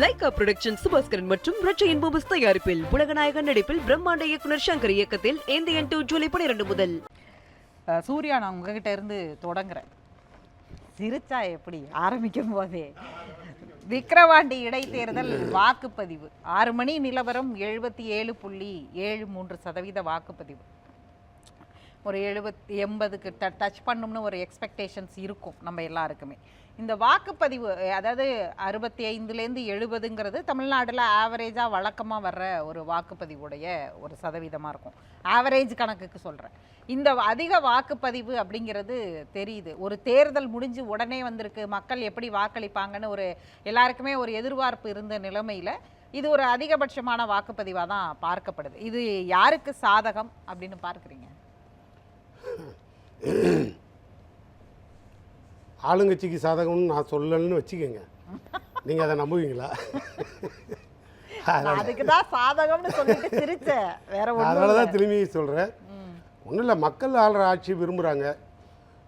Lyca production Subaskaran மற்றும் ரட்சையின் பூபஸ் தயாரிப்பில் உலகநாயகன் நடிப்பில் பிரம்மாண்ட இயக்குனர் சங்கர் இயக்கத்தில் இந்தியன் டூ ஜூலை பனிரெண்டு முதல். சூர்யா நான் உங்ககிட்ட இருந்து தொடங்குறேன். சிரிச்சா எப்படி? ஆரம்பிக்கும் போதே. விக்கிரவாண்டி இடைத்தேர்தல் வாக்குப்பதிவு. ஆறு மணி நிலவரம் எழுபத்தி ஏழு புள்ளி ஏழு மூன்று சதவீத வாக்குப்பதிவு. ஒரு எழுபத்தி எண்பதுக்கு ட டச் பண்ணும்னு ஒரு எக்ஸ்பெக்டேஷன்ஸ் இருக்கும் நம்ம எல்லாருக்குமே. இந்த வாக்குப்பதிவு அதாவது அறுபத்தி ஐந்துலேருந்து எழுபதுங்கிறது தமிழ்நாட்டில் ஆவரேஜாக வழக்கமாக வர்ற ஒரு வாக்குப்பதிவுடைய ஒரு சதவீதமாக இருக்கும். ஆவரேஜ் கணக்குக்கு சொல்கிறேன் இந்த அதிக வாக்குப்பதிவு அப்படிங்கிறது தெரியுது. ஒரு தேர்தல் முடிஞ்சு உடனே வந்திருக்கு மக்கள் எப்படி வாக்களிப்பாங்கன்னு ஒரு எல்லாருக்குமே ஒரு எதிர்பார்ப்பு இருந்த நிலைமையில் இது ஒரு அதிகபட்சமான வாக்குப்பதிவாக தான் பார்க்கப்படுது. இது யாருக்கு சாதகம் அப்படின்னு பார்க்குறீங்க? ஆளுங்கட்சிக்கு சாதகம்னு நான் சொல்லலைன்னு வச்சுக்கோங்க. நீங்கள் அதை நம்புவீங்களா? அதுக்கு தான் சாதகம்னு சொல்லிட்டு சிரிச்சேன். வேற அதனால தான் திரும்பி சொல்கிறேன் ஒன்றும் இல்லை மக்கள் ஆளுற ஆட்சி விரும்புகிறாங்க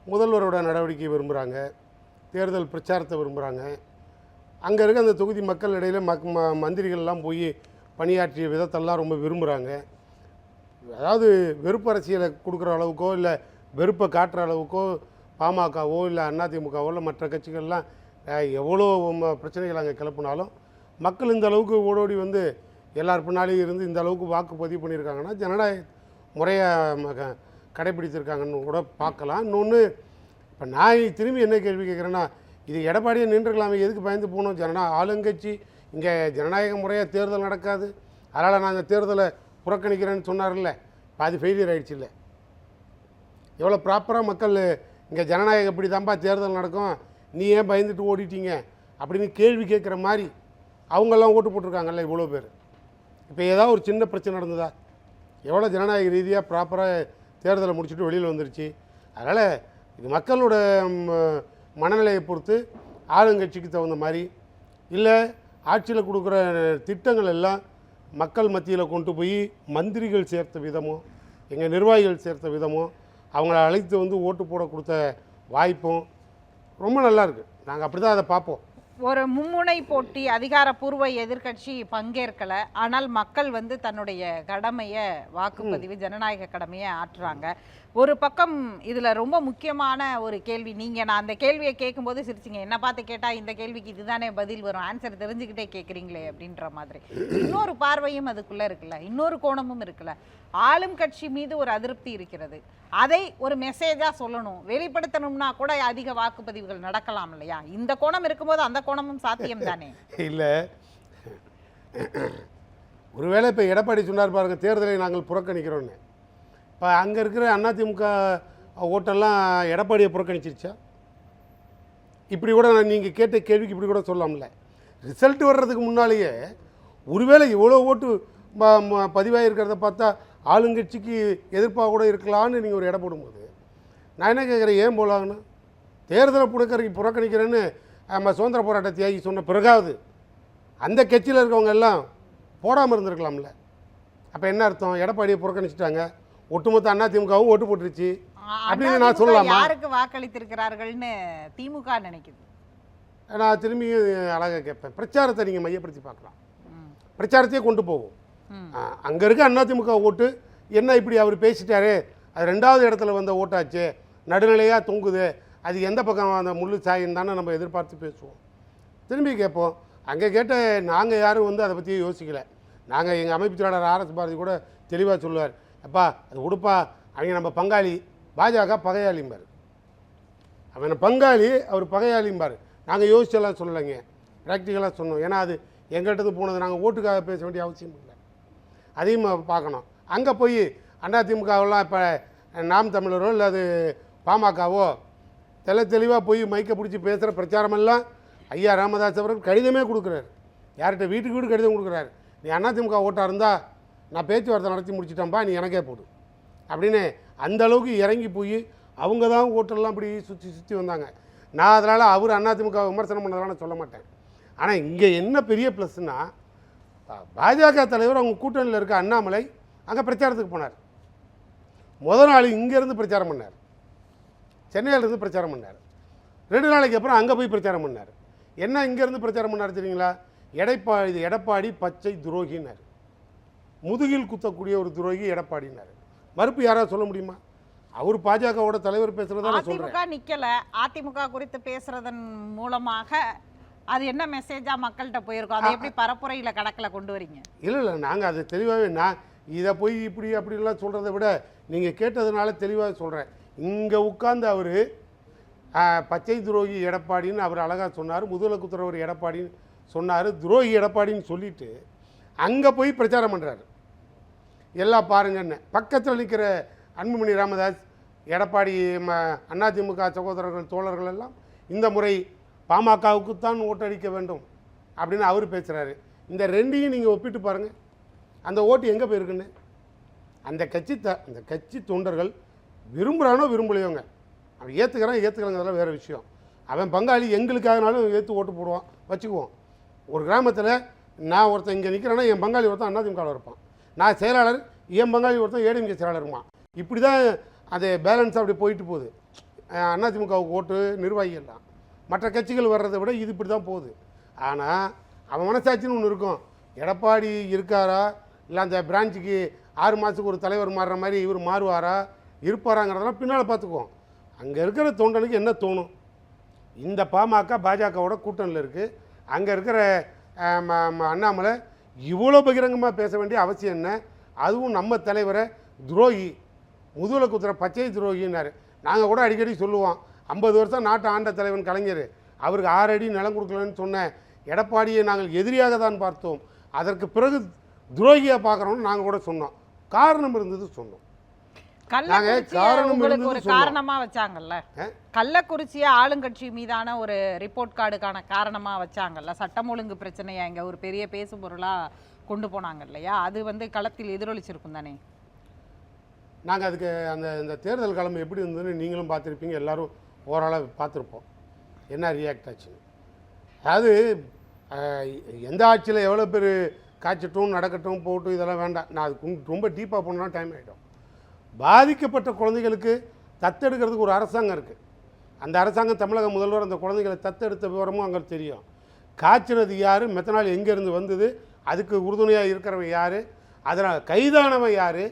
முதல்வரோட நடவடிக்கை விரும்புகிறாங்க தேர்தல் பிரச்சாரத்தை விரும்புகிறாங்க அங்கே இருக்க அந்த தொகுதி மக்கள் இடையில மக் மந்திரிகள்லாம் போய் பணியாற்றிய விதத்தெல்லாம் ரொம்ப விரும்புகிறாங்க அதாவது வெறுப்பு அரசியலை கொடுக்குற அளவுக்கோ இல்லை வெறுப்பை காட்டுற அளவுக்கோ பாமகவோ இல்லை அதிமுகவோ இல்லை மற்ற கட்சிகள்லாம் எவ்வளோ ம- பிரச்சனைகள் அங்கே கிளப்புனாலும் மக்கள் இந்த அளவுக்கு ஓடோடி வந்து எல்லார் பின்னாலேயும் இருந்து இந்த அளவுக்கு வாக்கு பதிவு பண்ணியிருக்காங்கன்னா ஜனநாயக முறையை ம- கடைபிடித்திருக்காங்கன்னு கூட பார்க்கலாம். இன்னொன்று இப்போ நான் திரும்பி என்ன கேள்வி கேட்குறேன்னா இது எடப்பாடியை நின்றுக்கலாமே எதுக்கு பயந்து போகணும்? ஜனநா ஆளுங்கட்சி இங்கே ஜனநாயக முறையாக தேர்தல் நடக்காது. அதனால் நாங்கள் தேர்தலை புறக்கணிக்கிறேன்னு சொன்னார்ல பாதி ஃபெயிலியர் ஆகிடுச்சு இல்லை எவ்வளோ ப்ராப்பராக மக்கள் இங்கே ஜனநாயகம் எப்படி தான்ப்பா தேர்தல் நடக்கும் நீ ஏன் பயந்துட்டு ஓடிட்டீங்க? அப்படின்னு கேள்வி கேட்குற மாதிரி அவங்கெல்லாம் ஓட்டு போட்டிருக்காங்கல்ல இவ்வளோ பேர். இப்போ ஏதாவது ஒரு சின்ன பிரச்சனை நடந்ததா? எவ்வளோ ஜனநாயக ரீதியாக ப்ராப்பராக தேர்தலை முடிச்சுட்டு வெளியில் வந்துருச்சு. அதனால் இது மக்களோட மனநிலையை பொறுத்து ஆளுங்கட்சிக்கு தகுந்த மாதிரி இல்லை ஆட்சியில் கொடுக்குற திட்டங்கள் எல்லாம் மக்கள் மத்தியில் கொண்டு போய் மந்திரிகள் சேர்த்த விதமோ எங்கள் நிர்வாகிகள் சேர்த்த விதமோ அவங்கள அழைத்து வந்து ஓட்டு போட கொடுத்த வாய்ப்பும் ரொம்ப நல்லா இருக்குது நாங்கள் அப்படி தான் அதை பார்ப்போம். ஒரு மும்முனை போட்டி அதிகாரப்பூர்வ எதிர்க்கட்சி பங்கேற்கல. ஆனால் மக்கள் வந்து தன்னுடைய கடமையை வாக்குப்பதிவு ஜனநாயக கடமையை ஆற்றுறாங்க. ஒரு பக்கம் இதுல ரொம்ப முக்கியமான ஒரு கேள்வி. நீங்க நான் அந்த கேள்வியை கேட்கும்போது சிரிச்சிங்க. என்ன பார்த்து கேட்டா இந்த கேள்விக்கு இதுதானே பதில் வரும். ஆன்சர் தெரிஞ்சுக்கிட்டே கேட்குறீங்களே அப்படின்ற மாதிரி. இன்னொரு பார்வையும் அதுக்குள்ள இருக்குல்ல. இன்னொரு கோணமும் இருக்குல்ல. ஆளும் கட்சி மீது ஒரு அதிருப்தி இருக்கிறது. அதை ஒரு மெசேஜா சொல்லணும். வெளிப்படுத்தணும்னா கூட அதிக வாக்குப்பதிவுகள் நடக்கலாம் இல்லையா? இந்த கோணம் இருக்கும்போது அந்த கோணமும் சாத்தியம் தானே இல்லை. ஒருவேளை இப்போ எடப்பாடி சொன்னார் பாருங்க தேர்தலை நாங்கள் புறக்கணிக்கிறோன்னு இப்போ அங்கே இருக்கிற அதிமுக ஓட்டெல்லாம் எடப்பாடியை புறக்கணிச்சிருச்சா? இப்படி கூட நான் நீங்கள் கேட்ட கேள்விக்கு இப்படி கூட சொல்லலாம்ல. ரிசல்ட் வர்றதுக்கு முன்னாலேயே ஒருவேளை இவ்வளோ ஓட்டு ம- ம- பதிவாகிருக்கிறத பார்த்தா ஆளுங்கட்சிக்கு எதிர்ப்பாக கூட இருக்கலான்னு நீங்கள் ஒரு இடம் போடும்போது நான் என்ன கேட்குறேன் ஏன் போலாங்கன்னு தேர்தலை புறக்கணி புறக்கணிக்கிறேன்னு நம்ம சுதந்திர போராட்ட தியாகி சொன்ன பிறகாவது அந்த கட்சியில் இருக்கவங்க எல்லாம் போடாமல் இருந்திருக்கலாம்ல. அப்போ என்ன அர்த்தம்? எடப்பாடியை புறக்கணிச்சிட்டாங்க. ஒட்டுமொத்த அதிமுகவும் ஓட்டு போட்டுருச்சு. அப்படின்னு நான் சொல்லலாமா? யாருக்கு வாக்களித்திருக்கிறார்கள்னு திமுக நினைக்குது. நான் திரும்பி அழகாக கேட்பேன். பிரச்சாரத்தை நீங்கள் மையப்படுத்தி பார்க்கலாம். பிரச்சாரத்தையே கொண்டு போகும் ம். அங்கே இருக்க அதிமுக ஓட்டு என்ன இப்படி அவர் பேசிட்டாரு? அது ரெண்டாவது இடத்துல வந்த ஓட்டாச்சு. நடுநிலையாக தொங்குது. அது எந்த பக்கம் அந்த முள்ளு சாயின்னு தானே நம்ம எதிர்பார்த்து பேசுவோம். திரும்பி கேட்போம். அங்கே கேட்ட நாங்கள் யாரும் வந்து அதை பற்றி யோசிக்கலை. நாங்கள் எங்கள் அமைப்பு செயலாளர் ஆர்எஸ் பாரதி கூட தெளிவாக சொல்லுவார். அப்பா அது கொடுப்பா அவங்க நம்ம பங்காளி. பாஜக பகையாளிம்பார். அவன் பங்காளி அவர் பகையாளிம்பார். நாங்கள் யோசிச்செல்லாம் சொல்லலைங்க. ப்ராக்டிக்கலாக சொன்னோம். ஏன்னா அது எங்கள்கிட்ட போனது நாங்கள் ஓட்டுக்காக பேச வேண்டிய அவசியம் இல்லை. அதையும் பார்க்கணும். அங்கே போய் அதிமுகவெல்லாம் இப்போ நாம் தமிழரோ இல்லை அது பாமகவோ தெல தெளிவாக போய் மைக்கை பிடிச்சி பேசுகிற பிரச்சாரமெல்லாம் ஐயா ராமதாஸ் அவர்கள் கடிதமே கொடுக்குறாரு. யார்கிட்ட வீட்டுக்கு வீடு கடிதம் கொடுக்குறாரு. நீ அதிமுக ஓட்டாக இருந்தால் நான் பேச்சுவார்த்தை நடத்தி முடிச்சிட்டேன்ப்பா நீ எனக்கே போடு. அப்படின்னு அந்த அளவுக்கு இறங்கி போய் அவங்க தான் ஓட்டெல்லாம் இப்படி சுற்றி சுற்றி வந்தாங்க. நான் அதனால் அவர் அதிமுக விமர்சனம் பண்ணதெல்லாம் நான் சொல்ல மாட்டேன். ஆனால் இங்கே என்ன பெரிய ப்ளஸ்னா பாஜக தலைவர் அவங்க கூட்டணியில் இருக்க அண்ணாமலை அங்கே பிரச்சாரத்துக்கு போனார். முதல் நாள் இங்கேருந்து பிரச்சாரம் பண்ணார். சென்னையிலேருந்து பிரச்சாரம் பண்ணார். ரெண்டு நாளைக்கு அப்புறம் அங்கே போய் பிரச்சாரம் பண்ணார். என்ன இங்கேருந்து பிரச்சாரம் பண்ணார் தெரியுங்களா? எடப்பாடி இது எடப்பாடி பச்சை துரோகினார் முதுகில் குத்தக்கூடிய ஒரு துரோகி எடப்பாடினார் மறுப்பு யாராவது சொல்ல முடியுமா? அவர் பாஜகவோட தலைவர் பேசுறதா அதிமுக நிக்கல. அதிமுக குறித்து பேசுறதன் மூலமாக அது என்ன மெசேஜா மக்கள்கிட்ட போயிருக்கும்? அதை எப்படி பரப்புரையில கணக்குல கொண்டு வரீங்க? இல்லை இல்லை. நாங்கள் அது தெளிவாகவே நான் இதை போய் இப்படி அப்படிலாம் சொல்கிறத விட நீங்கள் கேட்டதுனால தெளிவாக சொல்கிறேன் இங்கே உட்கார்ந்து அவர் பச்சை துரோகி எடப்பாடின்னு அவர் அழகாக சொன்னார் முதுகலை குத்துறவர் எடப்பாடின்னு சொன்னார் துரோகி எடப்பாடின்னு சொல்லிட்டு அங்கே போய் பிரச்சாரம் பண்ணுறாரு எல்லாம் பாருங்கன்னு பக்கத்தில் நிற்கிற அன்புமணி ராமதாஸ் எடப்பாடி ம அதிமுக சகோதரர்கள் தோழர்கள் எல்லாம் இந்த முறை பாமகவுக்குத்தான் ஓட்டடிக்க வேண்டும் அப்படின்னு அவர் பேசுகிறாரு இந்த ரெண்டையும் நீங்கள் ஒப்பிட்டு பாருங்கள் அந்த ஓட்டு எங்கே போயிருக்குன்னு? அந்த கட்சி த அந்த கட்சி தொண்டர்கள் விரும்புகிறானோ விரும்பலையோங்க. அவன் ஏற்றுக்கிறான் ஏற்றுக்கிறாங்கிறதெல்லாம் வேறு விஷயம். அவன் பங்காளி எங்களுக்காகனாலும் ஏற்று ஓட்டு போடுவான் வச்சுக்குவோம். ஒரு கிராமத்தில் நான் ஒருத்தன் இங்கே நிற்கிறேன்னா என் பங்காளி ஒருத்தன் அதிமுகவில் இருப்பான். நான் செயலாளர் என் பங்காளி ஒருத்தன் ஏடிஎம்கே செயலாளருமா இப்படி தான் அது பேலன்ஸ் அப்படி போயிட்டு போகுது. அதிமுகவுக்கு ஓட்டு நிர்வாகி எல்லாம். மற்ற கட்சிகள் வர்றதை விட இது இப்படி தான் போகுது. ஆனால் அவன் மனசாட்சின்னு ஒன்று இருக்கும். எடப்பாடி இருக்காரா? இல்லை அந்த பிரான்ச்சுக்கு ஆறு மாதத்துக்கு ஒரு தலைவர் மாறுற மாதிரி இவர் மாறுவாரா? இருப்பாராங்கிறதெல்லாம் பின்னால் பார்த்துக்குவோம். அங்கே இருக்கிற தொண்டனுக்கு என்ன தோணும்? இந்த பாமக பாஜகவோட கூட்டணியில் இருக்குது அங்கே இருக்கிற ம- அண்ணாமலை இவ்வளோ பகிரங்கமாக பேச வேண்டிய அவசியம் என்ன? அதுவும் நம்ம தலைவரை துரோகி முதுகில் குத்துற பச்சை துரோகின்னாரு. நாங்கள் கூட அடிக்கடி சொல்லுவோம் ஐம்பது வருஷம் நாட்டு ஆண்ட தலைவன் கலைஞர். அவருக்கு ஆறு அடி நிலம் கொடுக்கலன்னு சொன்ன எடப்பாடியை நாங்கள் எதிரியாக தான் பார்த்தோம். அதற்கு பிறகு துரோகியாக பார்க்குறோம்னு நாங்கள் கூட சொன்னோம். காரணம் இருந்தது சொன்னோம். கள்ளக்குறிச்சியை உங்களுக்கு ஒரு. காரணமா வச்சாங்கல்ல? கள்ளக்குறிச்சியை ஆளுங்கட்சி மீதான ஒரு ரிப்போர்ட் கார்டுக்கான காரணமா வச்சாங்கல்ல? சட்டம் ஒழுங்கு பிரச்சனையை இங்க ஒரு பெரிய பேசு பொருளா கொண்டு போனாங்க இல்லையா? அது வந்து களத்தில் எதிரொலிச்சிருக்கும் தானே? நாங்கள் அதுக்கு அந்த இந்த தேர்தல் கிழமை எப்படி இருந்ததுன்னு நீங்களும் பார்த்துருப்பீங்க. எல்லாரும் ஓரளவு பார்த்துருப்போம். என்ன ரியாக்ட் ஆச்சுன்னு. அதாவது எந்த ஆட்சியில் எவ்வளோ பேர் காய்ச்சட்டும் நடக்கட்டும் போகட்டும் இதெல்லாம் வேண்டாம். நான் அதுக்கு ரொம்ப டீப்பாக போனோம்னா டைம் ஆகிடும் பாதிக்கப்பட்ட குழந்தைகளுக்கு தத்தெடுக்கிறதுக்கு ஒரு அரசாங்கம் இருக்குது அந்த அரசாங்கம் தமிழக முதல்வர் அந்த குழந்தைகளை தத்தெடுத்த விவரமும் அங்கே தெரியும். காய்ச்சினது யார்? மெத்தனால் எங்கேருந்து வந்தது? அதுக்கு உறுதுணையாக இருக்கிறவன் யார்? அதனால் கைதானவன் யார்?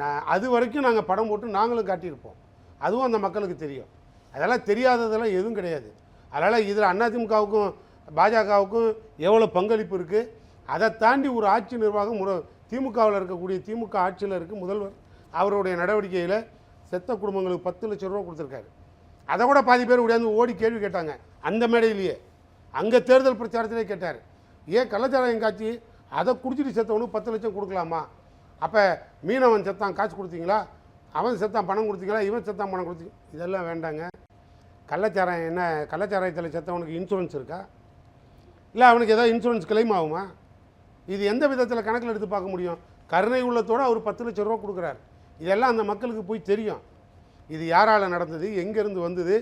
நான் அது வரைக்கும் நாங்கள் படம் போட்டு நாங்களும் காட்டியிருப்போம். அதுவும் அந்த மக்களுக்கு தெரியும். அதெல்லாம் தெரியாததெல்லாம் எதுவும் கிடையாது. அதனால் இதில் அதிமுகவுக்கும் பாஜகவுக்கும் எவ்வளோ பங்களிப்பு இருக்குது அதை தாண்டி ஒரு ஆட்சி நிர்வாகம் ஒரு திமுகவில் இருக்கக்கூடிய திமுக ஆட்சியில் இருக்குது முதல்வர். அவருடைய நடவடிக்கையில் செத்த குடும்பங்களுக்கு பத்து லட்சம் ரூபா கொடுத்துருக்காரு. அதை கூட பாதி பேர் ஓடியாந்து ஓடி கேள்வி கேட்டாங்க. அந்த மேடையிலேயே. அங்கே தேர்தல் பிரச்சாரத்திலே கேட்டார். ஏன் கள்ளச்சாராயம் காட்சி அதை குடிச்சிட்டு செத்தவனுக்கு பத்து லட்சம் கொடுக்கலாமா? அப்போ மீனவன் செத்தான் காசு கொடுத்தீங்களா? அவன் செத்தான் பணம் கொடுத்தீங்களா? இவன் செத்தான் பணம் கொடுத்தி இதெல்லாம் வேண்டாங்க. கள்ளச்சாராயம் என்ன கள்ளச்சாராயத்தில் செத்தவனுக்கு இன்சூரன்ஸ் இருக்கா? இல்லை அவனுக்கு ஏதாவது இன்சூரன்ஸ் கிளைம் ஆகுமா? இது எந்த விதத்தில் கணக்கில் எடுத்து பார்க்க முடியும்? கருணை உள்ளத்தோடு அவர் பத்து லட்சம் ரூபா கொடுக்குறாரு. இதெல்லாம் அந்த மக்களுக்கு போய் தெரியும். இது யாரால் நடந்தது? எங்கேருந்து வந்தது?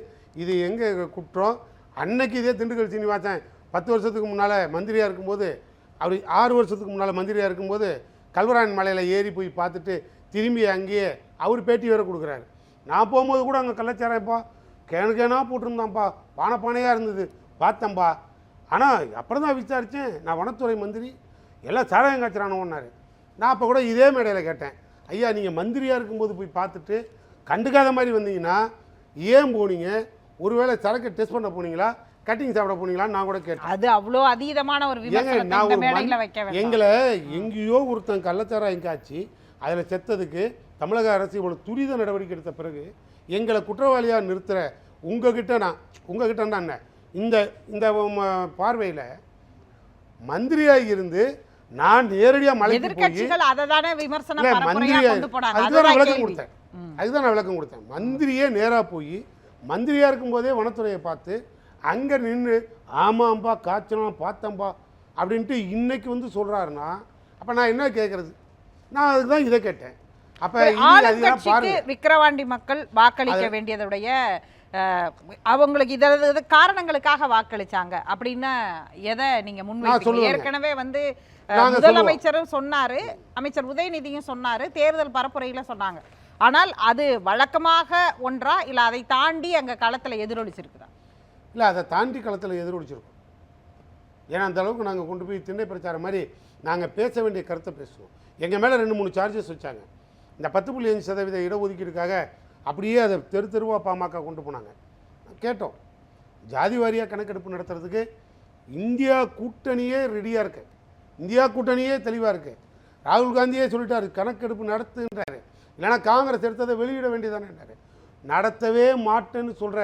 இது எங்கே குற்றம்? அன்னைக்கு இதே திண்டுக்கல் சீனிவாசன் பத்து வருஷத்துக்கு முன்னால் மந்திரியாக இருக்கும்போது அவர் ஆறு வருஷத்துக்கு முன்னால் மந்திரியாக இருக்கும்போது கல்வராயன் மலையில் ஏறி போய் பார்த்துட்டு திரும்பி அங்கேயே அவர் பேட்டி வேறு கொடுக்குறாரு. நான் போகும்போது கூட அங்கே கள்ளச்சாராயப்பா கேனு கேனா போட்டிருந்தான்ப்பா பானை பானையாக இருந்தது பார்த்தேன்ப்பா ஆனால் அப்புறம் தான் விசாரித்தேன் நான் வனத்துறை மந்திரி எல்லாம் சாராயம் காய்ச்சறானோன்னாரு. நான் அப்போ கூட இதே மேடையில் கேட்டேன். ஐயா நீங்கள் மந்திரியாக இருக்கும்போது போய் பார்த்துட்டு கண்டுக்காத மாதிரி வந்தீங்கன்னா ஏன் போனீங்க? ஒருவேளை சரக்கு டெஸ்ட் பண்ண போனீங்களா? கட்டிங் சாப்பிட போனீங்களான்னு நான் கூட கேட்டேன். அது அவ்வளோ அதீதமான ஒரு விமர்சனத்தை எங்களை எங்கேயோ ஒருத்தன் கள்ளச்சாராயம் காய்ச்சி அதில் செத்ததுக்கு தமிழக அரசு இவ்வளவு துரித நடவடிக்கை எடுத்த பிறகு எங்களை குற்றவாளியாக நிறுத்துற உங்ககிட்ட நான் உங்ககிட்ட என்ன? இந்த இந்த பார்வையில் மந்திரியாக இருந்து நான் நேரடியாக மலைக்கு போய் எதிர்க்கட்சிகள் அதை தானே அதுதான் நான் விளக்கம். கொடுத்தேன். அதுதான் நான் விளக்கம் கொடுத்தேன். மந்திரியே நேராக போய் மந்திரியா இருக்கும்போதே வனத்துறையை பார்த்து அங்கே நின்று ஆமாம்பா காய்ச்சலாம் பார்த்தம்பா அப்படின்ட்டு இன்னைக்கு வந்து சொல்றாருன்னா அப்போ நான் என்ன கேட்கறது நான் அதுக்கு தான் இதை கேட்டேன். அப்போ விக்கிரவாண்டி மக்கள் வாக்களிக்க வேண்டியதுடைய அவங்களுக்கு இது காரணங்களுக்காக வாக்களிச்சாங்க. அப்படின்னா எதை நீங்க சொல்லுவேங்க. ஏற்கனவே வந்து முதலமைச்சரும் சொன்னாரு. அமைச்சர் உதயநிதியும் சொன்னாரு. தேர்தல் பரப்புரையில சொன்னாங்க. ஆனால் அது வழக்கமாக ஒன்றா இல்ல அதை தாண்டி அங்க களத்துல எதிரொலிச்சிருக்குதா? இல்லை அதை தாண்டி களத்தில் எதிரொலிச்சிருக்கும். ஏன்னா அந்த அளவுக்கு நாங்கள் கொண்டு போய் திண்ணை பிரச்சாரம் மாதிரி நாங்கள் பேச வேண்டிய கருத்தை பேசுவோம். எங்கள் மேலே ரெண்டு மூணு சார்ஜஸ் வச்சாங்க. இந்த பத்து புள்ளி அஞ்சு சதவீத இடஒதுக்கீடுக்காக அப்படியே அதை தெரு தெருவாக பாமக கொண்டு போனாங்க. கேட்டோம். ஜாதி வாரியாக கணக்கெடுப்பு நடத்துறதுக்கு இந்தியா கூட்டணியே ரெடியாக இருக்கு. இந்தியா கூட்டணியே தெளிவாக இருக்கு. ராகுல் காந்தியே சொல்லிட்டாரு கணக்கெடுப்பு நடத்துன்றாரு இல்லைன்னா காங்கிரஸ் எடுத்ததை வெளியிட வேண்டியதானேன்றாரு நடத்தவே மாட்டேன்னு சொல்கிற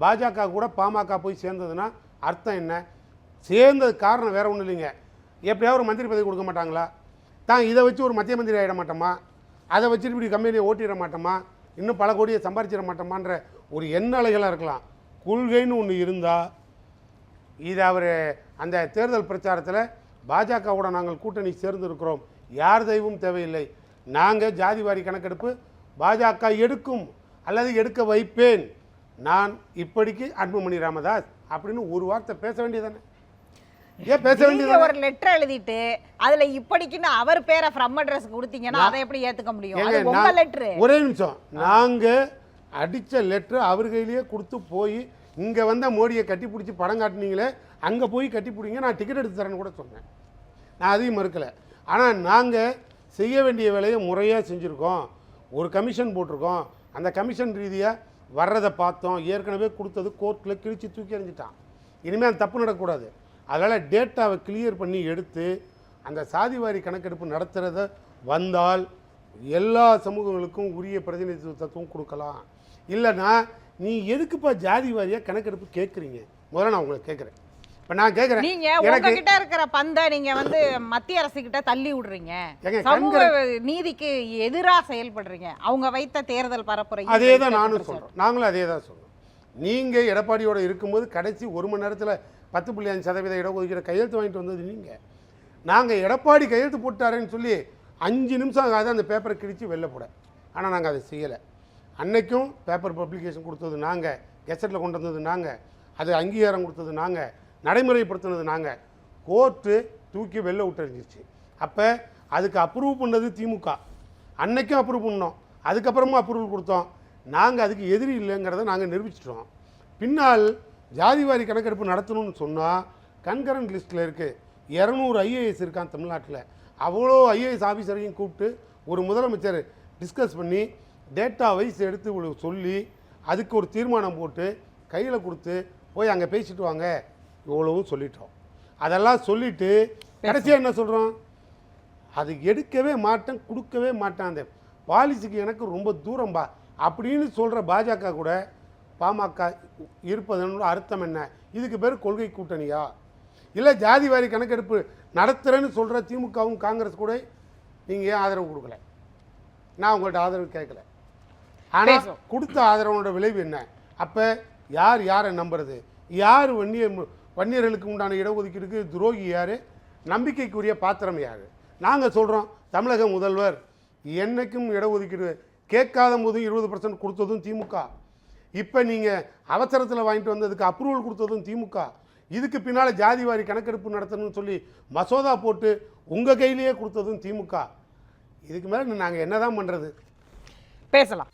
பாஜக கூட பாமக போய் சேர்ந்ததுன்னா அர்த்தம் என்ன? சேர்ந்தது காரணம் வேற ஒன்றும் இல்லைங்க. எப்படியாவது ஒரு மந்திரி பதவி கொடுக்க மாட்டாங்களா? தான் இதை வச்சு ஒரு மத்திய மந்திரி ஆகிட மாட்டோமா? அதை வச்சுட்டு இப்படி கம்பெனியை ஓட்டிட மாட்டோமா? இன்னும் பல கோடியை சம்பாரிச்சிட மாட்டோமான்ற ஒரு எண்ண அலைகளாக இருக்கலாம். கொள்கைன்னு ஒன்று இருந்தால் இது அவர் அந்த தேர்தல் பிரச்சாரத்தில் பாஜகவோட நாங்கள் கூட்டணி சேர்ந்திருக்கிறோம். யார் தெய்வம் தேவையில்லை. நாங்கள் ஜாதிவாரி கணக்கெடுப்பு பாஜக எடுக்கும் அல்லது எடுக்க வைப்பேன். நான் இப்படிக்கு அன்புமணி ராமதாஸ் அப்படின்னு ஒரு வார்த்தை பேச வேண்டியதானே ஏன் பேச நீங்க வேண்டியதானே ஒரு லெட்டர் எழுதிட்டு அதுல இப்படிக்குன்னு அவர் பேரை ஃப்ரம் அட்ரஸ் கொடுத்தீங்கன்னா அதை எப்படி ஏத்துக்க முடியும்? அது உங்க லெட்டர் ஒரே நிமிஷம். நாங்க அடிச்ச லெட்டர் அவர் கையிலேயே கொடுத்து போய் இங்க வந்த மோடியை கட்டி பிடிச்சி படம் காட்டுனீங்களே அங்க போய் கட்டி பிடிங்க நான் டிக்கெட் எடுத்து தரேன்னு கூட சொன்னேன். நான் அதையும் மறுக்கல. ஆனா நாங்க செய்ய வேண்டிய வேலையை முறையா செஞ்சுருக்கோம். ஒரு கமிஷன் போட்டிருக்கோம். அந்த கமிஷன் ரீதியா வர்றதை பார்த்தோம். ஏற்கனவே கொடுத்தது கோர்ட்டில் கிழிச்சு தூக்கி எறிஞ்சிட்டான். இனிமேல் அந்த தப்பு நடக்கக்கூடாது. அதனால் டேட்டாவை கிளியர் பண்ணி எடுத்து அந்த சாதிவாரி கணக்கெடுப்பு நடத்துகிறத வந்தால் எல்லா சமூகங்களுக்கும் உரிய பிரதிநிதித்துவத்துவம் கொடுக்கலாம். இல்லைன்னா நீ எதுக்குப்பா ஜாதி வாரியாக கணக்கெடுப்பு கேட்குறீங்க? முதல்ல நான் உங்களை கேட்குறேன். இப்போ நான் கேட்குறேன். நீங்க எனக்கு உங்ககிட்ட இருக்கிற பந்தை நீங்க வந்து மத்திய அரசு கிட்ட தள்ளி விடுறீங்க. சமூக நீதிக்கு எதிரா செயல்படுறீங்க. அவங்க வைத்த தேர்தல் பரப்புரை அதே தான் நானும் சொல்கிறோம் நாங்களும் அதே தான் சொல்கிறோம் நீங்கள் எடப்பாடியோடு இருக்கும்போது கடைசி ஒரு மணி நேரத்தில் பத்து புள்ளி அஞ்சு சதவீத இடஒதுக்கீடு கையெழுத்து வாங்கிட்டு வந்தது நீங்கள் நாங்கள் எடப்பாடி கையெழுத்து போட்டாரேன்னு சொல்லி அஞ்சு நிமிஷம் ஆகாது அந்த பேப்பரை கிழிச்சு வெளில போட. ஆனால் நாங்கள் அதை செய்யலை. அன்னைக்கும் பேப்பர் பப்ளிகேஷன் கொடுத்தது நாங்கள் கெசட்டில் கொண்டு வந்தது நாங்கள் அது அங்கீகாரம் கொடுத்தது நாங்கள் நடைமுறைப்படுத்தினது நாங்கள் கோர்ட்டு தூக்கி வெளில விட்டுருந்துச்சு அப்போ அதுக்கு அப்ரூவ் பண்ணது திமுக. அன்னைக்கும் அப்ரூவ் பண்ணோம். அதுக்கப்புறமும் அப்ரூவல் கொடுத்தோம். நாங்கள் அதுக்கு எதிரி இல்லைங்கிறத நாங்கள் நிரூபிச்சிட்டோம். பின்னால் ஜாதிவாரி கணக்கெடுப்பு நடத்தணும்னு சொன்னால் கன்கரண்ட் லிஸ்ட்டில் இருக்குது இரநூறு ஐஏஎஸ் இருக்கான் தமிழ்நாட்டில். அவ்வளோ ஐஏஎஸ் ஆஃபீஸரையும் கூப்பிட்டு ஒரு முதலமைச்சர் டிஸ்கஸ் பண்ணி டேட்டா வைஸ் எடுத்து இவ்வளவு சொல்லி அதுக்கு ஒரு தீர்மானம் போட்டு கையில் கொடுத்து போய் அங்கே பேசிட்டு வாங்க. இவ்வளவும் சொல்லிட்டோம். அதெல்லாம் சொல்லிவிட்டு கடைசியாக என்ன சொல்கிறோம் அது எடுக்கவே மாட்டேன் கொடுக்கவே மாட்டேன் அந்த. பாலிசிக்கு எனக்கு ரொம்ப தூரம்பா. அப்படின்னு சொல்கிற பாஜக கூட பாமக இருப்பதனோட அர்த்தம் என்ன? இதுக்கு பேர் கொள்கை கூட்டணியா? இல்லை ஜாதி வாரி கணக்கெடுப்பு நடத்துகிறேன்னு சொல்கிற திமுகவும் காங்கிரஸ் கூட நீங்கள் ஏன் ஆதரவு கொடுக்கல? நான் உங்கள்கிட்ட ஆதரவு கேட்கல. ஆனால். கொடுத்த ஆதரவோட விளைவு என்ன? அப்போ யார் யாரை நம்புறது? யார் வன்னியர் மு- வன்னியர்களுக்கு உண்டான இடஒதுக்கீடுக்கு துரோகி யார்? நம்பிக்கைக்குரிய பாத்திரம் யார்? நாங்கள் சொல்கிறோம் தமிழக முதல்வர் என்னைக்கும் இடஒதுக்கீடு கேட்காத போதும் இருபது பர்சன்ட் கொடுத்ததும் திமுக. இப்போ நீங்கள் அவசரத்தில் வாங்கிட்டு வந்ததுக்கு அப்ரூவல் கொடுத்ததும் திமுக. இதுக்கு பின்னால் ஜாதிவாரி கணக்கெடுப்பு நடத்தணும்னு சொல்லி மசோதா போட்டு உங்கள் கையிலேயே கொடுத்ததும் திமுக. இதுக்கு மேலே நாங்கள் என்ன தான் பண்ணுறது பேசலாம்.